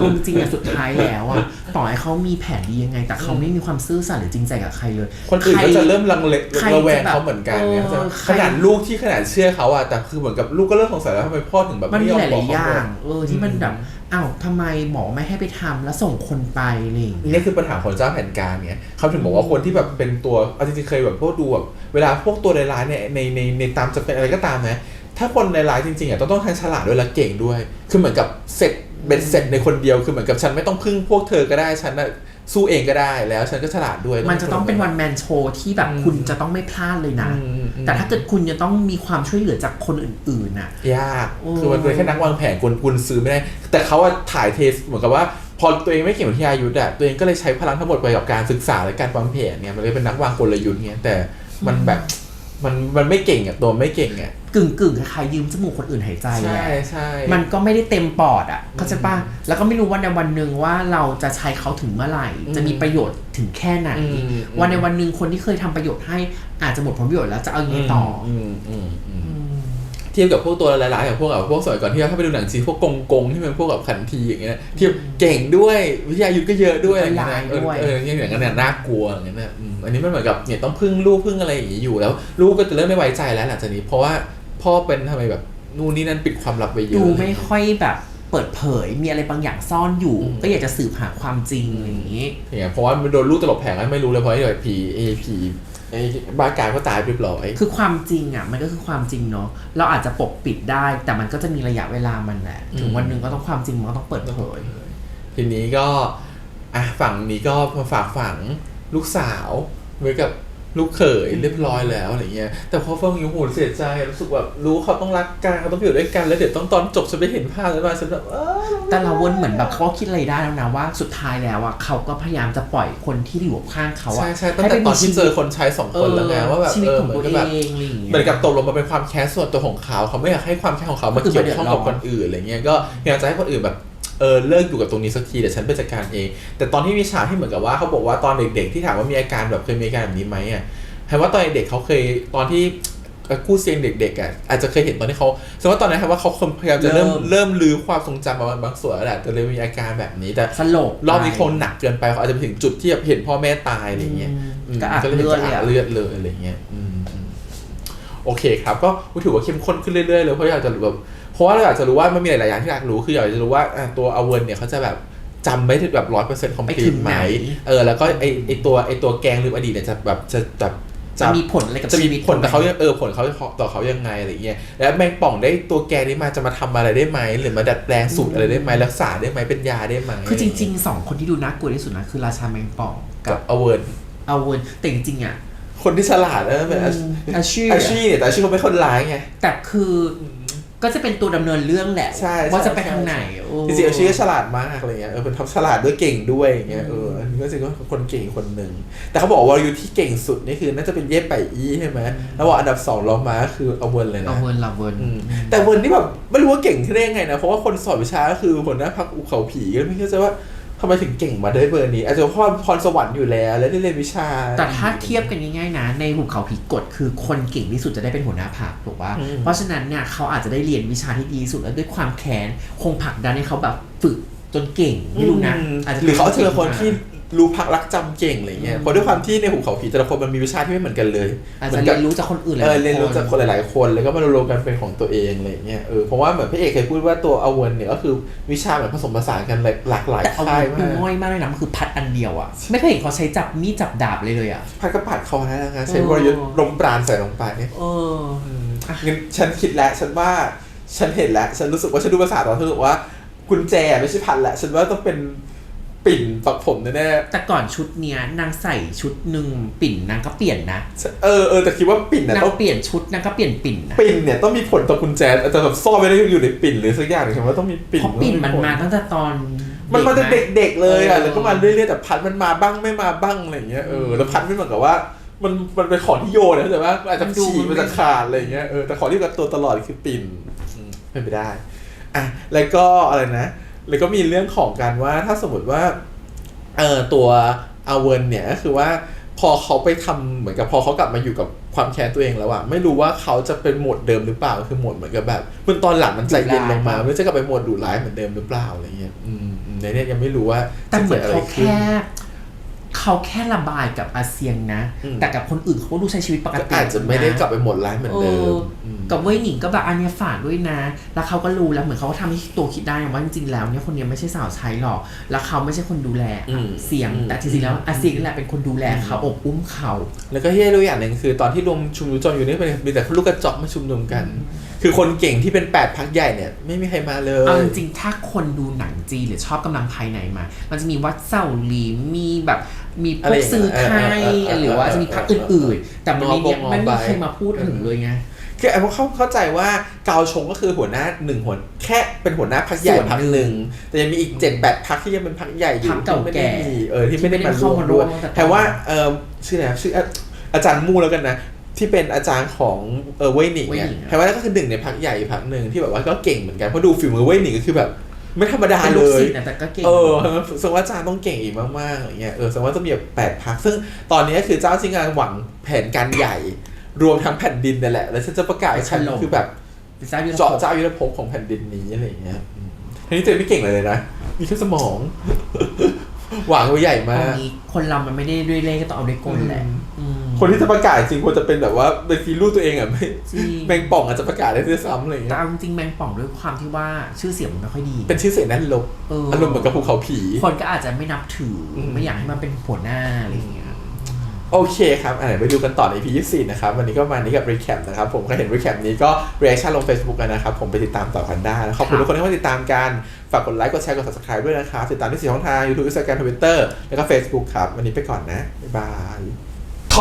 เอาจริงๆอะสุดท้ายแล้วอะต่อให้เขามีแผนดียังไง แต่เขาไม่มีความซื่อสัตย์หรือจริงใจกับใครเลย คนอื่นก็จะเริ่มลังเลใครระแวงจะแบบเขาเหมือนกันเนี่ยเออขนาดลูกที่ขนาดเชื่อเขาอะแต่คือเหมือนกับลูกก็เริ่มสงสัยแล้วทำไมพ่อถึงแบบมันไม่มียอมหบอลากยๆอเขาย่างก่อนเออที่มันแบบอ้าวทำไมหมอไม่ให้ไปทำแล้วส่งคนไปอะไรอย่างเงี้ย นี่คือปัญหาของเจ้าแผนการไงเขาถึงบอกว่าคนที่แบบเป็นตัวเอาจริงๆเคยแบบพวกดูแบบเวลาพวกตัวในร้ายๆเนี่ยในในในตามจะเป็นอะไรก็ตามนะถ้าคนในร้ายจริงๆอะต้องต้องทั้งฉลาดด้วยและเก่งด้วย คือเหมือนกับเสร็จ เบ็ดเสร็จในคนเดียวคือเหมือนกับฉันไม่ต้องพึ่งพวกเธอก็ได้ฉันน่ะสู้เองก็ได้แล้วฉันก็ฉลาดด้วย มันจะต้องเป็นวันแมนโชว์ที่แบบอืมคุณจะต้องไม่พลาดเลยนะอืมอืมแต่ถ้าเกิดคุณจะต้องมีความช่วยเหลือจากคนอื่นๆน่ะ ยากโอ้คือมันเป็นแค่นักวางแผนกลกุลซื้อไม่ได้ แต่เขาอะถ่ายเทสเหมือนกับว่า พอตัวเองไม่เก่งเหมือนที่อายุทธ์อะตัวเองก็เลยใช้พลังทั้งหมดไปกับการศึกษาและการวางแผนเนี่ยมันเลยเป็นนักวางกลยุทธ์เนี่ยแต่มันแบบมันมันไม่เก่งอะตัวไม่เก่งอะ กึ่งกึ่งๆคล้ายๆยืมจมูกคนอื่นหายใจใช่แหละใช่มันก็ไม่ได้เต็มปอดอะเข้าใจป่ะแล้วก็ไม่รู้ว่าในวันหนึ่งว่าเราจะใช้เขาถึงเมื่อไหร่ จะมีประโยชน์ถึงแค่ไหนอืมวันในวันหนึ่งคนที่เคยทำประโยชน์ให้อาจจะหมดผลประโยชน์แล้วจะเอายังไงต่อออืมอืมอืมเทียบกับพวกตัวหลายๆอย่างพวกแบบพวกสมัยก่อนที่เราถ้าไปดูหนังจีนพวกกงกงที่เป็นพวกแบบขันทีอย่างเงี้ยที่เก่งด้วยวิทยายุทธก็เยอะด้วยอะไรแล้วก็เงี้ยลายด้วยเออเอออย่างนั้นเนี่ยน่ากลัวอย่างเงี้ยนะอืมอันนี้มันเหมือนกับเนี่ยต้องพึ่งลูกพึ่งอะไรอย่างงี้อยู่แล้ว ลูกก็จะเริ่มไม่ไว้ใจแล้วหลังจากนี้เพราะว่า พ่อเป็นทำไมแบบนู่นนี่นั่นปิดความลับไว้เยอะดูไม่ค่อยแบบเปิดเผยมีอะไรบางอย่างซ่อนอยู่อืมก็อยากจะสืบหาความจริงอะไรอย่างนี้อย่างเงี้ยเพราะว่ามันโดนลูกตลบแผงแล้วไม่รู้เลยเพราะไอ้แบบผีไอ้ผีไอ้บ้ากายก็ตายเรียบร้อย คือความจริงอะ มันก็คือความจริงเนาะเราอาจจะปกปิดได้ แต่มันก็จะมีระยะเวลามันแหละถึงอืมวันหนึ่งก็ต้องความจริงมันก็ต้องเปิดเผยทีนี้ก็อะฝั่งนี้ก็มาฝากฝังลูกสาวไว้กับ ลูกเขยเรียบร้อยแล้วอะไรเงี้ย แต่พอฟังอยู่โหเสียใจรู้สึกแบบรู้เขาต้องรักกันเขาต้องอยู่ด้วยกันแล้วเดี๋ยวต้องตอนจบฉันไปเห็นภาพแล้วมาฉันแบบเออแต่เราวนเหมือนแบบเขาก็คิดอะไรได้แล้วนะว่าสุดท้ายแล้วอะเขาก็พยายามจะปล่อยคนที่อยู่ข้างเขาอะใช่ใช่ตั้งแต่ตอนที่เจอคนใช้สองคนแล้วไงว่าแบบชีวิตเออของเหมืตัอวนกับเอแบบงอะไรอย่างเงี้ยเหมือนกับตกลงมาเป็นความแค้นส่วนตัวของเขาเขาไม่อยากให้ความแค้นของเขามาเกี่ยวข้องกับคนอื่นอะไรเงี้ยก็อยากจะให้คนอื่นแบบ เออเลิกอยู่กับตรงนี้สักทีเดี๋ยวฉันไปจัดการเอง แต่ตอนที่มีฉากที่เหมือนกับว่าเขาบอกว่าตอนเด็กๆที่ถามว่ามีอาการแบบเคยมีอาการแบบนี้ไหมอะให้ว่าตอนเด็กเขาเคยตอนที่กู้เซียงเด็กๆอะอาจจะเคยเห็นตอนที่เขาแสดงว่าตอนนั้นครับว่าเขาพยายามจะเริ่มเริ่มลือความทรงจำมาบางส่วนแล้วแหละแต่เลยมีอาการแบบนี้แต่สลบรอบนี้คงหนักเกินไปเขาอาจจะไปถึงจุดที่แบบเห็นพ่อแม่ตายอะไรเงี้ยอืมก็อาบก็เลยเลือดจะเลยอาอะบเลือดเลยอะไรเงี้ยอืมอืม โอเคครับก็ถือว่าเข้มข้นขึ้นเรื่อยๆเลยเพราะอยากจะรู้แบบเพราะว่าเราอยากจะรู้ว่ามันมีหลายๆอย่างที่อยากรู้คืออยากจะรู้ว่าอะตัวอเวนเนี่ยเขาจะแบบจำไม่ถึงแบบร้อยเปอร์เซ็นต์คอมพไปลีถึทงไหไหมนเออแล้วก็ไอไอตัวไอตัวแกงลืมอดีตเนี่ยจะแบบจะจะจะมีผลอะไรกับจะมีชีวิตผลต่อเขาเออผลเขาต่อเขายังไงอะไรเงี้ยแล้วแมงป่องได้ตัวแกงนี้มาจะมาทำอะไรได้ไหมหรือมาดัดแปลงสูตรอะไรได้ไหมรักษาได้ไหมเป็นยาได้ไหมคือจริงๆสองคนที่ดูน่ากลัวที่สุดนะคือราชาแมงป่องๆกักับบอเวนเอาเวนแต่จริงๆอะ คนที่ฉลาดนะเป็นอาชีอาชีพอาชีพเนี่ยแต่อาชีพเขาเป็นคนร้ายไงแต่คือก็จะเป็นตัวดำเนินเรื่องแหละใช่ว่าใช่จะไปใช่ทางไหนโอ้จริงๆอาชีพก็ฉลาดมากอะไรเงี้ยเออเป็นท็อปฉลาดด้วยเก่งด้วยอย่างเงี้ยเอออันนี้ก็จริงก็คนเก่งคนหนึ่งแต่เขาบอกว่าวรยุทธ์ที่เก่งสุดนี่คือน่าจะเป็นเย่ไปอี้ใช่ไหมแล้วบอกอันดับสองรองมาก็คือเอาเวิร์นเลยเอานะเวนเราเวนอืมแต่เวิร์นนี่แบบไม่รู้ว่าเก่งขึ้นได้ยังไงนะเพราะว่าคนสอนวิชาก็คือหัวหน้าพักอุเขาผีก็ไม่เข้าใจว่า ทำไมถึงเก่งมาได้เบอร์นี้อาจจะเพราะว่าพรสวรรค์อยู่แล้ว และได้เรียนวิชา แต่ถ้าเทียบกันง่ายๆนะ ในหุบเขาผีกฎคือคนเก่งที่สุดจะได้เป็นหัวหน้าพักถูกป่ะอืมเพราะฉะนั้นเนี่ยเขาอาจจะได้เรียนวิชาที่ดีที่สุดแล้วด้วยความแค้นคงผลักดันให้เขาแบบฝึกจนเก่งไม่รู้นะอืมอาจจะหรือเขาเจอคนก่งที่ รู้พักรักจำเก่งอะไรเงี้ยเพราะด้วยความที่ในหุบเขาผีแต่ละคนมันมีวิชาที่ไม่เหมือนกันเลยอาจเหมืจะอนเรีกับยนรู้จากคนอื่นหลาเอยอๆเรียนรู้จากคนหลายๆคนแล้วก็มารวมกันเป็นของตัวเองอะไรเงี้ยเออเพราะว่าเหมือนพี่เอกเคยพูดว่าตัวอเวนเนี่ยก็คือวิชาแบบผสมผสานกันหลากหลายแต่เอาค่ายดูมากง่อยมากเลยนะมันคือพัดอันเดียวอะไม่เคยเห็นเขาใช้จับมีดจับดาบเลยเลยอะพัดกระปาดคอแล้วนะใช้เออวรยุทธ์ลมปราณใส่ลงไปเนี่ยเอองั้นฉันคิดแล้วฉันว่าฉันเห็นแล้วฉันรู้สึกว่าฉันดูภาษาตอนฉันรู้สึกว่ากุญแจไม่ใช่พันแหละฉันว่าต้องเป็น ปิ่นปักผมแน่แต่ก่อนชุดเนี้ยนางใส่ชุดหนึ่งปิ่นนางก็เปลี่ยนนะๆเออเออแต่คิดว่าปิ่นน่ะนางต้องเปลี่ยนชุดนางก็เปลี่ยนปิ่นนะปิ่นเนี่ยต้องมีผลต่อกุญแจอาจจะแบบซ่อนไว้ได้อยู่ในปิ่นหรือสักอย่างหนึ่งฉันว่าต้องมีปิ่นเพราะปิ่นมันมาตั้งแต่ตอนมันมาจากด็กเด็กๆเลยอะเออแล้วก็มาเรื่อยๆแต่พัดมันมาบ้างไม่มาบ้างอะไรอย่างเงี้ยเออแล้วพัดไม่เหมือนกับว่า มันมันเป็นของที่โยนนะแต่ว่าอาจจะฉีกมันจะขาดอะไรอย่างเงี้ยเออแต่ของที่อยู่กับตัวตลอดคือปิ่นอืมเป็นไปได้อะแล้วก็อะไรนะ แล้วก็มีเรื่องของการว่าถ้าสมมติว่าเออตัวอาเวนเนี่ยก็คือว่าพอเขาไปทำเหมือนกับพอเขากลับมาอยู่กับความแค้นตัวเองแล้วอะไม่รู้ว่าเขาจะเป็นโหมดเดิมหรือเปล่าคือโหมดเหมือนกับแบบมันตอนหลังมันใจเย็นลงมาไม่จะกลับไปโหมดดุร้ายเหมือนเดิมหรือเปล่าอะไรเงี้ยอืมอืมเนี่ยเนี่ยยังไม่รู้ว่าแต่เหมือนจะกิดะไรเขาขึ้นแค่ เขาแค่ระบายกับอาเซียนนะ อืม แต่กับคนอื่นเขาก็ดูใช้ชีวิตปกก็ติอาจจะไม่ได้นกลับไปหมดร้ายเหมือนเดิเอมอมกับเว่ยหนิงก็แบบอันเนี้ยฝากด้วยนะ แล้วเขาก็รู้แล้วเหมือนเขาก็ทำให้ตัวคิดได้ว่าจริงๆแล้วเนี่ยคนเนี้ยไม่ใช่สาวใช้หรอก แล้วเขาไม่ใช่คนดูแลอืมเสียงอืมแต่จริงๆแล้วอาเซียนนี่แหละเป็นคนดูแลเขาอบอุ้มเขา แล้วก็ที่ให้รู้อย่างหนึ่งคือ ตอนที่รวมชุมนุมจอมอยู่นี่เป็นมีแต่ลูกกระจอกมาชุมนุมกัน คือคนเก่งที่เป็นแปดพักใหญ่เนี่ย ไม่มีใครมาเลย เอาจริงๆถ้าคนดูหนังจีนหรือชอบกำลังภายในมา มันจะมีวัดเซาหลีมีแบบ มีพอะไรวอกย่างเงี้ยซื้อไทยเออเออเออหรือว่าจะมีพรรคอื่นๆ แต่มันนี้เนี่ยงอไม่งอมีไปใครมาพูดถึงเลยไง คือไอ้พวกเขาเข้าใจว่าเกาชงก็คือหัวหน้าหนึ่งหัวแค่เป็นหัวหน้าพักใหญ่ส่วนหนึ่งพักหนึ่ง แต่ยังมีอีกเจ็ดแปดพักที่ยังเป็นพักใหญ่อยู่พรรคเก่าที่ไม่แก่ได้มีเออที่ไม่ได้ที่ไม่มาได้ร่วมเข้ามาร่ด้ววมยตั้งแต่ แต่ว่าเออชื่ออะไรชื่ออาอาจารย์มู่แล้วกันนะ ที่เป็นอาจารย์ของเออเว่ยหนิงเว่ยเนี่ยหนิงอะแปลว่าก็คือหนึ่งในพักใหญ่พักหนึ่งที่แบบว่าก็เก่งเหมือนกันเพราะดูฝีมือเว่ยหนิงก็คือแบบ ไม่ธรรมดาเป็นเลลูกย ศิษย์นะแต่ก็เก่ง เออแสดงว่าอาจารย์ต้องเก่งอีกมากๆอะไรเงี้ย เออแสดงว่าต้องมีแบบแปดพัก ซึ่งตอนนี้คือเจ้าจริงกำลังหวังแผนการใหญ่ รวมทั้งแผ่นดินนั่นแหละ แล้วฉันจะประกาศให้ฉันถล่ม คือแบบพิซซ่ายุทธเจาะภพเจ้ายุทธภพของแผ่นดินนี้อะไรเงี้ยอืมทีนี้เจนไม่เก่งเลยเลยนะ มีแค่สมอง หวังไว้ใหญ่ตรมางกนี้คนเรามันไม่ได้ด้วยเลขก็ต้องเอาด้วยกลแหละอืม คนที่จะประกาศจริงควรจะเป็นแบบว่าเป็นฟีรูปตัวเองอะไม่จริง แมงป่องอาจจะประกาศได้ด้วยซ้ำอะไรแต่เงี้ยเอาจริงๆแมงป่องด้วยความที่ว่าชื่อเสียงมันไม่ค่อยดี เป็นชื่อเสียงด้านลบเออ อารมณ์เหมือนกับภูเขาผี คนก็อาจจะไม่นับถืออม ไม่อยากให้มันเป็นหัวหน้าอะไรอย่างเงี้ย โอเคครับอะเดี๋ยวไปดูกันต่อใน EP 24นะครับ วันนี้ก็มานี้กับ recap นะครับ ผมก็เห็น recap นี้ก็ reaction ลง Facebook แล้วนะครับ ผมไปติดตามต่อกันได้แล้วขอบคุณครับทุกคนที่มาติดตามกัน ฝากกดไลค์ กดแชร์ กด subscribe ด้วยนะครับ ติดตามที่สี่ช่องทาง YouTube Instagram Twitter แล้วก็ Facebook ครับ วันนี้ไปก่อนนะ บ๊ายบายข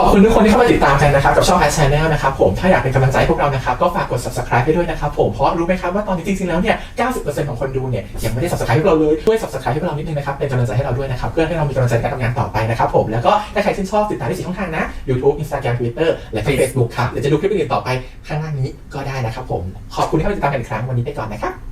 อบคุณทุกคนที่เข้ามาติดตามกันนะครับกับช่อง Ad Channel นะครับผมถ้าอยากเป็นกำลังใจให้พวกเรานะครับก็ฝากกด subscribe ให้ด้วยนะครับผมเพราะรู้ไหมครับว่าตอนนี้จริงๆแล้วเนี่ย 90%ของคนดูเนี่ยยังไม่ได้ subscribe ให้พวกเราเลยช่วย subscribe ให้พวกเรานิดนึงนะครับเป็นกำลังใจให้เราด้วยนะครับเพื่อให้เรามีกำลังใจในการทำงานต่อไปนะครับผมแล้วก็ถ้าใครชื่นชอบติดตามที่สี่ช่องทางนะ YouTube Instagram Twitter และก็ Facebook ครับเดี๋ยวจะดูคลิปอื่นๆต่อไปข้างล่างนี้ก็ได้นะครับผมขอบคุณที่เข้ามาติดตามกันอีกครั้งวันนี้ไปก่อนนะครับ